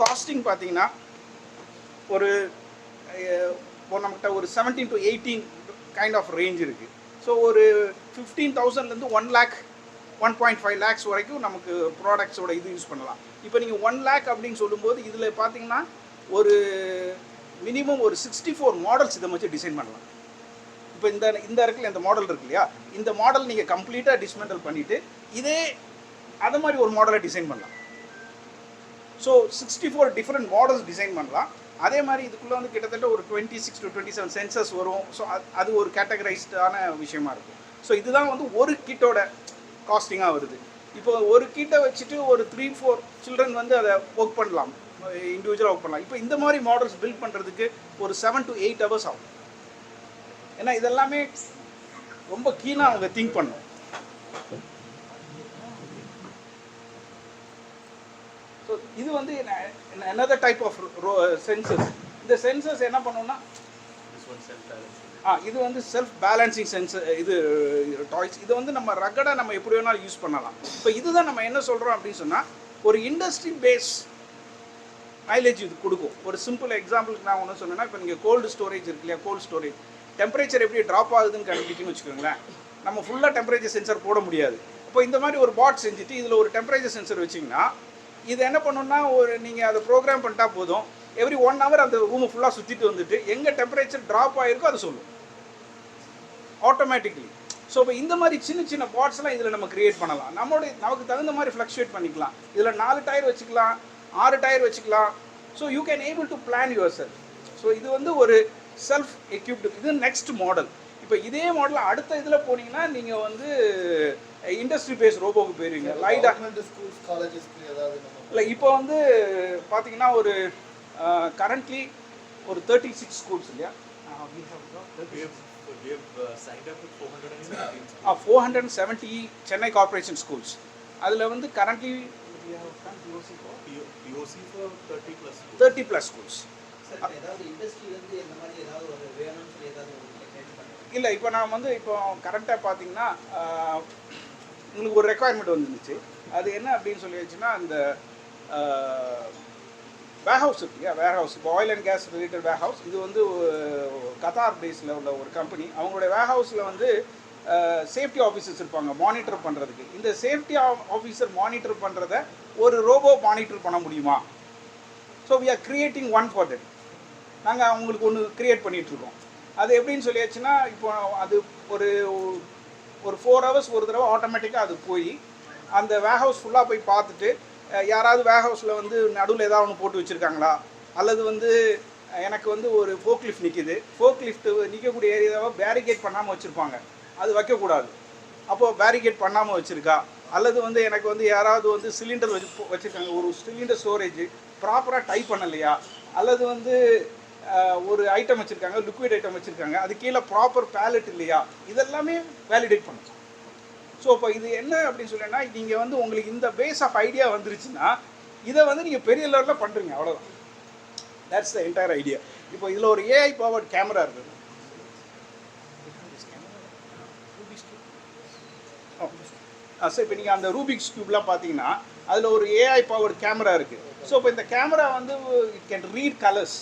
Costing பார்த்தீங்கன்னா ஒரு நம்மகிட்ட ஒரு seventeen to eighteen kind of range இருக்குது ஸோ ஒரு ஃபிஃப்டீன் தௌசண்ட்லேருந்து one lakh one point five lakhs வரைக்கும் நமக்கு ப்ராடக்ட்ஸோட இது யூஸ் பண்ணலாம். இப்போ நீங்கள் ஒன் லேக் அப்படின்னு சொல்லும்போது இதில் பார்த்தீங்கன்னா ஒரு மினிமம் ஒரு சிக்ஸ்டி ஃபோர் மாடல்ஸ் இதை வச்சு டிசைன் பண்ணலாம். இப்போ இந்த இந்த இடத்துல இந்த மாடல் இருக்கு இல்லையா? இந்த மாடல் நீங்கள் கம்ப்ளீட்டாக டிஸ்மெண்டல் பண்ணிவிட்டு இதே அதை மாதிரி ஒரு மாடலை டிசைன் பண்ணலாம். So sixty four different models design பண்ணலாம். அதே மாதிரி இதுக்குள்ளே வந்து கிட்டத்தட்ட ஒரு twenty six to twenty seven sensors வரும் ஸோ அது ஒரு கேட்டகரைஸ்டான விஷயமா இருக்கும். ஸோ இதுதான் வந்து ஒரு கிட்டோட காஸ்டிங்காக வருது. இப்போ ஒரு கிட்டை வச்சுட்டு ஒரு த்ரீ ஃபோர் சில்ட்ரன் வந்து அதை ஒர்க் பண்ணலாம். இண்டிவிஜுவலாக ஒர்க் பண்ணலாம். இப்போ இந்த மாதிரி மாடல்ஸ் பில்ட் பண்ணுறதுக்கு ஒரு செவன் டு எயிட் ஹவர்ஸ் ஆகும். ஏன்னா இதெல்லாமே ரொம்ப கீழாக அவங்க திங்க் பண்ணும் ஸோ இது வந்து another டைப் ஆஃப் சென்சஸ் இந்த சென்சஸ் என்ன பண்ணுன்னா ஆ இது வந்து செல்ஃப் பேலன்சிங் சென்ஸ் இது டாய்ஸ் இது வந்து நம்ம ரகடாக நம்ம எப்படி வேணாலும் யூஸ் பண்ணலாம். இப்போ இதுதான் நம்ம என்ன சொல்கிறோம் அப்படின்னு சொன்னால் ஒரு இண்டஸ்ட்ரி பேஸ் மைலேஜ் இது கொடுக்கும். ஒரு சிம்பிள் எக்ஸாம்பிளுக்கு நான் ஒன்று சொன்னேன்னா இப்போ நீங்கள் கோல்டு ஸ்டோரேஜ் இருக்கு இல்லையா கோல்டு ஸ்டோரேஜ் டெம்பரேச்சர் எப்படி ட்ராப் ஆகுதுன்னு கண்டுபிடிக்கணும்னு வச்சுக்கோங்களேன். நம்ம ஃபுல்லாக டெம்பரேச்சர் சென்சர் போட முடியாது. இப்போ இந்த மாதிரி ஒரு பாட் செஞ்சுட்டு இதில் ஒரு டெம்பரேச்சர் சென்சர் வச்சிங்கன்னா இது என்ன பண்ணணும்னா ஒரு நீங்கள் அதை ப்ரோக்ராம் பண்ணிட்டா போதும். எவ்ரி ஒன் ஹவர் அந்த ரூமை ஃபுல்லாக சுற்றிட்டு வந்துட்டு எங்கே டெம்பரேச்சர் ட்ராப் ஆகிருக்கோ அதை சொல்லும் ஆட்டோமேட்டிக்லி ஸோ இப்போ இந்த மாதிரி சின்ன சின்ன பாட்ஸ்லாம் இதில் நம்ம க்ரியேட் பண்ணலாம். நம்மளுடைய நமக்கு தகுந்த மாதிரி ஃப்ளக்ஷுவேட் பண்ணிக்கலாம். இதில் நாலு டயர் வச்சுக்கலாம் ஆறு டயர் வச்சுக்கலாம். So you can able to plan yourself so இது வந்து ஒரு செல்ஃப் எக்யூப்டு இது நெக்ஸ்ட் மாடல் இப்போ இதே மாடல் அடுத்த இதில் போனீங்கன்னா நீங்கள் வந்து இண்டஸ்ட்ரி பேஸ் ரோபோக்கு போயிருவீங்க. லைட்டாக கவர்மெண்ட் ஸ்கூல்ஸ் காலேஜஸ்க்கு ஏதாவது இல்லை இப்போ வந்து பார்த்தீங்கன்னா ஒரு கரண்ட்லி ஒரு தேர்ட்டி சிக்ஸ் ஸ்கூல்ஸ் இல்லையா We have, we have signed up with 417. Four hundred seventy Chennai corporation schools அதில் வந்து currently P- POC for? 30 plus. schools. Thirty plus schools இல்லை இப்போ நான் வந்து இப்போ கரண்ட்டாக பார்த்தீங்கன்னா எங்களுக்கு உங்களுக்கு ஒரு ரெக்குவயர்மெண்ட் வந்துருந்துச்சு அது என்ன அப்படின்னு சொல்லியாச்சுன்னா அந்த வேர் ஹவுஸ் இருக்கு இல்லையா வேர் ஹவுஸ் இப்போ oil and gas related warehouse இது வந்து கதார் கத்தார் பேஸில் உள்ள ஒரு கம்பெனி அவங்களுடைய வேர் ஹவுஸில் வந்து சேஃப்டி ஆஃபீஸர்ஸ் இருப்பாங்க மானிட்டர் பண்ணுறதுக்கு இந்த சேஃப்டி ஆஃபீஸர் மானிட்டர் பண்ணுறத ஒரு ரோபோ மானிட்டர் பண்ண முடியுமா? So we are creating one for that நாங்கள் அவங்களுக்கு ஒன்று கிரியேட் பண்ணிகிட்ருக்கோம் அது எப்படின்னு சொல்லியாச்சுன்னா இப்போ அது ஒரு ஒரு ஃபோர் ஹவர்ஸ் ஒரு தடவை ஆட்டோமேட்டிக்காக அது போய் அந்த வேர் ஹவுஸ் ஃபுல்லாக போய் பார்த்துட்டு யாராவது வேர் ஹவுஸில் வந்து நடுவில் ஏதாவது ஒன்று போட்டு வச்சுருக்காங்களா? அல்லது வந்து எனக்கு வந்து ஒரு ஃபோக் லிஃப்ட் நிற்கிது ஃபோக் லிஃப்ட் நிற்கக்கூடிய ஏரியாவை பேரிகேட் பண்ணாமல் வச்சுருப்பாங்க. அது வைக்கக்கூடாது. அப்போது பேரிகேட் பண்ணாமல் வச்சுருக்கா? அல்லது வந்து எனக்கு வந்து யாராவது வந்து சிலிண்டர் வச்சு வச்சுருக்காங்க. ஒரு சிலிண்டர் ஸ்டோரேஜ் ப்ராப்பராக டைப் பண்ணலையா? அல்லது வந்து ஒரு ஐட்டம் வச்சுருக்காங்க லிக்விட் ஐட்டம் வச்சுருக்காங்க. அது கீழே ப்ராப்பர் பேலட் இல்லையா? இதெல்லாமே வேலிடேட் பண்ணும். ஸோ இப்போ இது என்ன அப்படின்னு சொல்லினா நீங்கள் வந்து உங்களுக்கு இந்த பேஸ் ஆஃப் ஐடியா வந்துருச்சுன்னா இதை வந்து நீங்கள் பெரிய லெவலில் பண்ணுறீங்க அவ்வளோதான் தட்ஸ் த என்டையர் ஐடியா இப்போ இதில் ஒரு ஏஐ பவர்ட் கேமரா இருக்குது. சார் இப்போ நீங்கள் அந்த ரூபிக்ஸ் கியூப்லாம் பார்த்தீங்கன்னா அதில் ஒரு ஏஐ பவர் கேமரா இருக்குது ஸோ இப்போ இந்த கேமரா வந்து இட் கேன் ரீட் கலர்ஸ்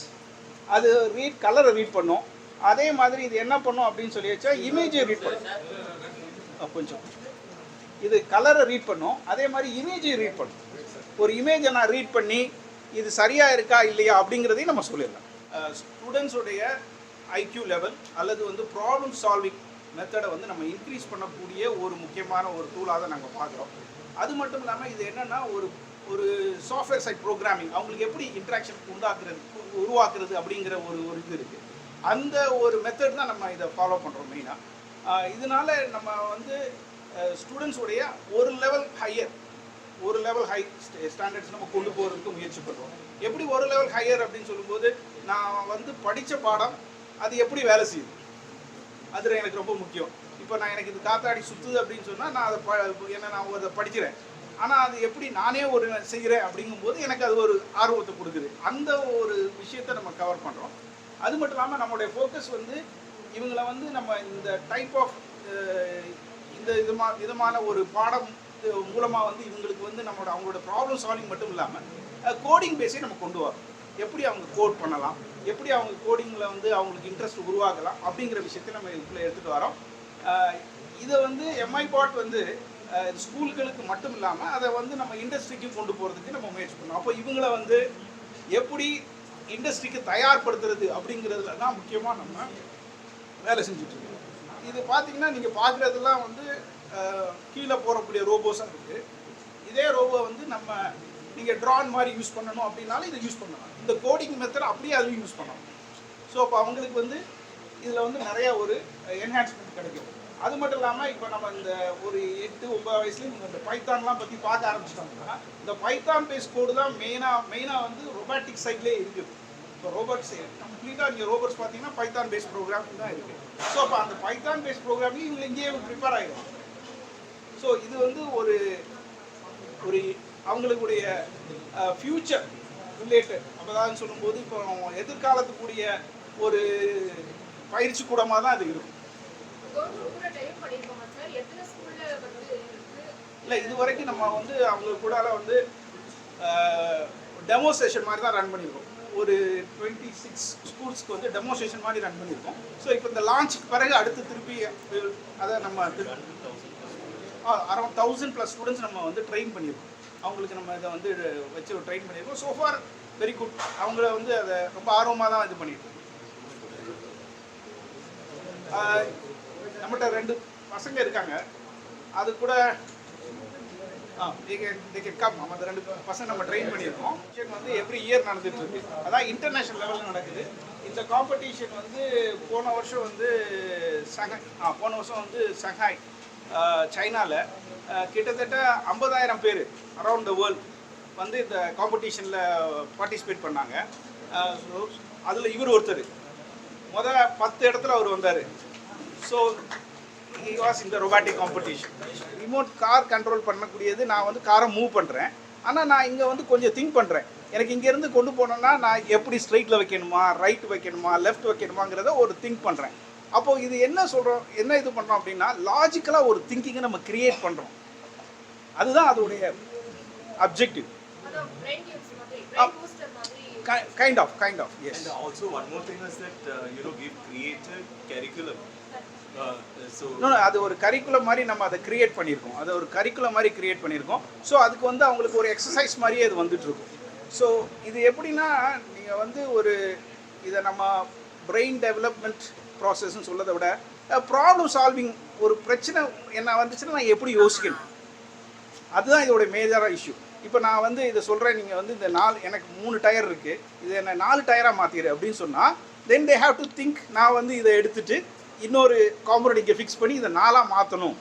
அது ரீட் கலரை ரீட் பண்ணும். அதே மாதிரி இது என்ன பண்ணும் அப்படின்னு சொல்லி வச்சா இமேஜை ரீட் பண்ணும். கொஞ்சம். இது கலரை ரீட் பண்ணும். அதே மாதிரி இமேஜை ரீட் பண்ணும். ஒரு இமேஜை நான் ரீட் பண்ணி இது சரியாக இருக்கா இல்லையா அப்படிங்கிறதையும் நம்ம சொல்லிடலாம். ஸ்டூடெண்ட்ஸுடைய ஐக்யூ லெவல் அல்லது வந்து ப்ராப்ளம் சால்விங் மெத்தடை வந்து நம்ம இன்க்ரீஸ் பண்ணக்கூடிய ஒரு முக்கியமான ஒரு டூலாக தான் நாங்கள் பார்க்குறோம். அது மட்டும் இல்லாமல் இது என்னென்னா ஒரு ஒரு சாஃப்ட்வேர் சைட் ப்ரோக்ராமிங் அவங்களுக்கு எப்படி இன்ட்ராக்ஷன் உண்டாக்குறது உருவாக்குறது அப்படிங்கிற ஒரு ஒரு இது இருக்குது அந்த ஒரு மெத்தட் தான் நம்ம இதை ஃபாலோ பண்ணுறோம் மெயினாக இதனால நம்ம வந்து ஸ்டூடெண்ட்ஸுடைய ஒரு லெவல் ஹையர் ஒரு லெவல் ஹை ஸ்டாண்டர்ட்ஸ் நம்ம கொண்டு போகிறதுக்கு முயற்சி பண்ணுறோம் எப்படி ஒரு லெவல் ஹையர் அப்படின்னு சொல்லும்போது நான் வந்து படித்த பாடம் அது எப்படி வேலை செய்யுது? அது எனக்கு ரொம்ப முக்கியம். இப்போ நான் எனக்கு இது காத்தாடி சுற்றுது அப்படின்னு சொன்னால் நான் அதை ப என்ன நான் அதை படிக்கிறேன். ஆனால் அது எப்படி நானே ஒரு செய்கிறேன் அப்படிங்கும்போது எனக்கு அது ஒரு ஆர்வத்தை கொடுக்குது. அந்த ஒரு விஷயத்தை நம்ம கவர் பண்ணுறோம் அது மட்டும் இல்லாமல் நம்மளுடைய ஃபோக்கஸ் வந்து இவங்களை வந்து நம்ம இந்த டைப் ஆஃப் இந்த விதமா விதமான ஒரு பாடம் மூலமாக வந்து இவங்களுக்கு வந்து நம்மளோட அவங்களோட ப்ராப்ளம் சால்விங் மட்டும் இல்லாமல் கோடிங் பேஸே நம்ம கொண்டு வரோம். எப்படி அவங்க கோட் பண்ணலாம்? எப்படி அவங்க கோடிங்கில் வந்து அவங்களுக்கு இன்ட்ரெஸ்ட் உருவாக்கலாம் அப்படிங்கிற விஷயத்தை நம்ம இதுக்குள்ளே எடுத்துகிட்டு வரோம். இதை வந்து எம்ஐ பாட் வந்து ஸ்கூல்களுக்கு மட்டும் இல்லாமல் அதை வந்து நம்ம இண்டஸ்ட்ரிக்கும் கொண்டு போகிறதுக்கு நம்ம முயற்சி பண்ணோம் அப்போ இவங்கள வந்து எப்படி இண்டஸ்ட்ரிக்கு தயார்படுத்துறது அப்படிங்கிறதுல தான் முக்கியமாக நம்ம வேலை செஞ்சுட்டு இருக்கோம். இது பார்த்தீங்கன்னா நீங்கள் பார்க்குறதெல்லாம் வந்து கீழே போகக்கூடிய ரோபோஸாக இருக்குது இதே ரோபோ வந்து நம்ம நீங்கள் ட்ரான் மாதிரி யூஸ் பண்ணணும் அப்படின்னாலும் இதை யூஸ் பண்ணலாம். இந்த கோடிங் மெத்தட் அப்படியே அதுவும் யூஸ் பண்ணலாம். ஸோ அப்போ அவங்களுக்கு வந்து இதில் வந்து நிறைய ஒரு என்ஹான்ஸ்மெண்ட் கிடைக்கும். அது மட்டும் இல்லாமல் இப்போ நம்ம இந்த ஒரு எட்டு ஒன்பது வயசுலேயும் இந்த பைத்தான்லாம் பற்றி பார்க்க ஆரம்பிச்சிட்டோம்னா இந்த பைத்தான் பேஸ் கோடு தான் மெயினாக மெயினாக வந்து ரொபாட்டிக் சைட்லேயே இருக்குது இப்போ ரோபோட்ஸ் கம்ப்ளீட்டாக இங்கே ரோபோட்ஸ் பார்த்தீங்கன்னா பைத்தான் பேஸ் ப்ரோக்ராம் தான் இருக்குது ஸோ அப்போ அந்த பைத்தான் பேஸ் ப்ரோக்ராமிங் இவங்க இங்கேயே ப்ரிப்பேர் ஆகிடும் ஸோ இது வந்து ஒரு ஒரு அவங்களுக்குடைய ஃப்யூச்சர் ரிலேட்டட் அப்போதான் சொல்லும்போது இப்போ எதிர்காலத்துக்குரிய ஒரு பயிற்சி கூடமாக தான் அது இருக்கும். இல்லை இது வரைக்கும் நம்ம வந்து அவங்க கூட வந்து டெமோஸ்ட்ரேஷன் மாதிரி தான் ரன் பண்ணியிருக்கோம். ஒரு டுவெண்ட்டி சிக்ஸ் ஸ்கூல்ஸ்க்கு வந்து டெமோஸ்ட்ரேஷன் மாதிரி ரன் பண்ணியிருக்கோம். ஸோ இப்போ இந்த லான்ச்சுக்கு பிறகு அடுத்து திருப்பி அதை நம்ம அரௌண்ட் தௌசண்ட் ப்ளஸ் ஸ்டூடெண்ட்ஸ் நம்ம வந்து ட்ரெயின் பண்ணியிருக்கோம். அவங்களுக்கு நம்ம இதை வந்து வச்சு ட்ரெயின் பண்ணியிருக்கோம். ஸோ ஃபார் வெரி குட் அவங்கள வந்து அதை ரொம்ப ஆர்வமாக தான் இது பண்ணிட்டு நம்மகிட்ட ரெண்டு பசங்க இருக்காங்க. அது கூட ஆ கம் அந்த ரெண்டு பசங்க நம்ம ட்ரெயின் பண்ணியிருக்கோம். காம்படிஷன் வந்து எவ்ரி இயர் நடந்துட்டு இருக்கு அதான் இன்டர்நேஷனல் லெவலில் நடக்குது. இந்த காம்படிஷன் வந்து போன வருஷம் வந்து சங்காய் ஆ போன வருஷம் வந்து சங்காய் சைனாவில் கிட்டத்தட்ட ஐம்பதாயிரம் பேர் அரவுண்ட் த வேர்ல்ட் வந்து இந்த காம்படிஷனில் பார்ட்டிசிபேட் பண்ணாங்க. அதில் இவர் ஒருத்தர். முத பத்து இடத்துல அவர் வந்தார். ஸோ ஹி வாஸ் இந்த robotic competition remote car control பண்ணக்கூடியது நான் வந்து காரை மூவ் பண்ணுறேன் ஆனால் நான் இங்கே வந்து கொஞ்சம் திங்க் பண்ணுறேன் எனக்கு இங்கேருந்து கொண்டு போனோன்னா நான் எப்படி ஸ்ட்ரைட்டில் வைக்கணுமா ரைட் வைக்கணுமா லெஃப்ட் வைக்கணுமாங்கிறத ஒரு திங்க் பண்ணுறேன் அப்போது இது என்ன சொல்கிறோம் என்ன இது பண்ணுறோம் அப்படின்னா லாஜிக்கலாக ஒரு திங்கிங்கை நம்ம கிரியேட் பண்ணுறோம் அதுதான் அதோடைய objective kind of kind of yes And also one more thing is that uh, you know we've அது ஒரு கரிக்குலம் மாதிரி நம்ம அதை கிரியேட் பண்ணியிருக்கோம். அதை ஒரு கரிக்குலம் மாதிரி கிரியேட் பண்ணியிருக்கோம். ஸோ அதுக்கு வந்து அவங்களுக்கு ஒரு எக்ஸசைஸ் மாதிரியே அது வந்துட்டுருக்கும். ஸோ இது எப்படின்னா நீங்கள் வந்து ஒரு இதை நம்ம பிரெயின் டெவலப்மெண்ட் ப்ராசஸ்ன்னு சொல்லதை விட ப்ராப்ளம் சால்விங் ஒரு பிரச்சனை என்ன வந்துச்சுன்னா நான் எப்படி யோசிக்கணும்? அதுதான் இதோட மேஜராக இஷ்யூ இப்போ நான் வந்து இதை சொல்கிறேன் நீங்கள் வந்து இந்த நாலு எனக்கு மூணு டயர் இருக்குது இது என்ன நாலு டயராக மாற்றிடு அப்படின்னு சொன்னால் then they have to think நான் வந்து இதை எடுத்துட்டு இன்னொரு காம்பனண்ட் இங்கே ஃபிக்ஸ் பண்ணி இதை நாலாக மாற்றணும்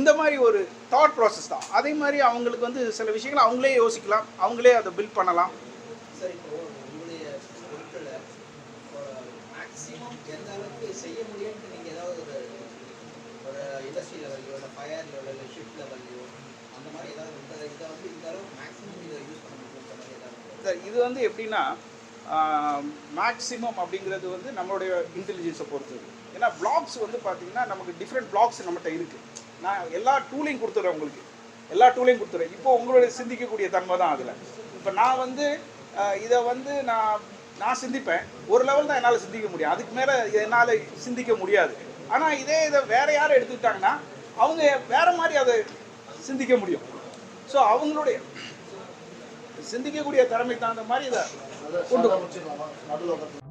இந்த மாதிரி ஒரு தாட் ப்ராசஸ் தான். அதே மாதிரி அவங்களுக்கு வந்து சில விஷயங்களை அவங்களே யோசிக்கலாம். அவங்களே அதை பில்ட் பண்ணலாம். சார் செய்ய முடியும்னு நீங்கள் ஏதாவது ஒரு ஒரு இண்டஸ்ட்ரி லெவல்லையோ இல்லை ஃபயர் லெவலில் இல்லை ஷிஃப்ட் லெவல்லையோ அந்த மாதிரி ஏதாவது இந்த இதை வந்து இந்த அளவுக்கு மேக்ஸிமம் யூஸ் பண்ண இது வந்து எப்படின்னா மேக்ஸிமம் அப்படிங்கிறது வந்து நம்மளுடைய இன்டெலிஜென்ஸை பொறுத்தது. ஏன்னா பிளாக்ஸ் வந்து பார்த்தீங்கன்னா நமக்கு டிஃப்ரெண்ட் பிளாக்ஸ் நம்மகிட்ட இருக்குது நான் எல்லா டூலையும் கொடுத்துட்றேன் உங்களுக்கு. எல்லா டூலையும் கொடுத்துட்றேன் இப்போ உங்களுடைய சிந்திக்கக்கூடிய தன்மை தான் அதில். இப்போ நான் வந்து இதை வந்து நான் நான் சிந்திப்பேன். ஒரு லெவல் தான் என்னால் சிந்திக்க முடியும். அதுக்கு மேலே என்னால் சிந்திக்க முடியாது. ஆனால் இதே இதை வேற யாரும் எடுத்துக்கிட்டாங்கன்னா அவங்க வேற மாதிரி அதை சிந்திக்க முடியும். ஸோ அவங்களுடைய சிந்திக்கக்கூடிய திறமைக்கு தகுந்த மாதிரி இதை அதை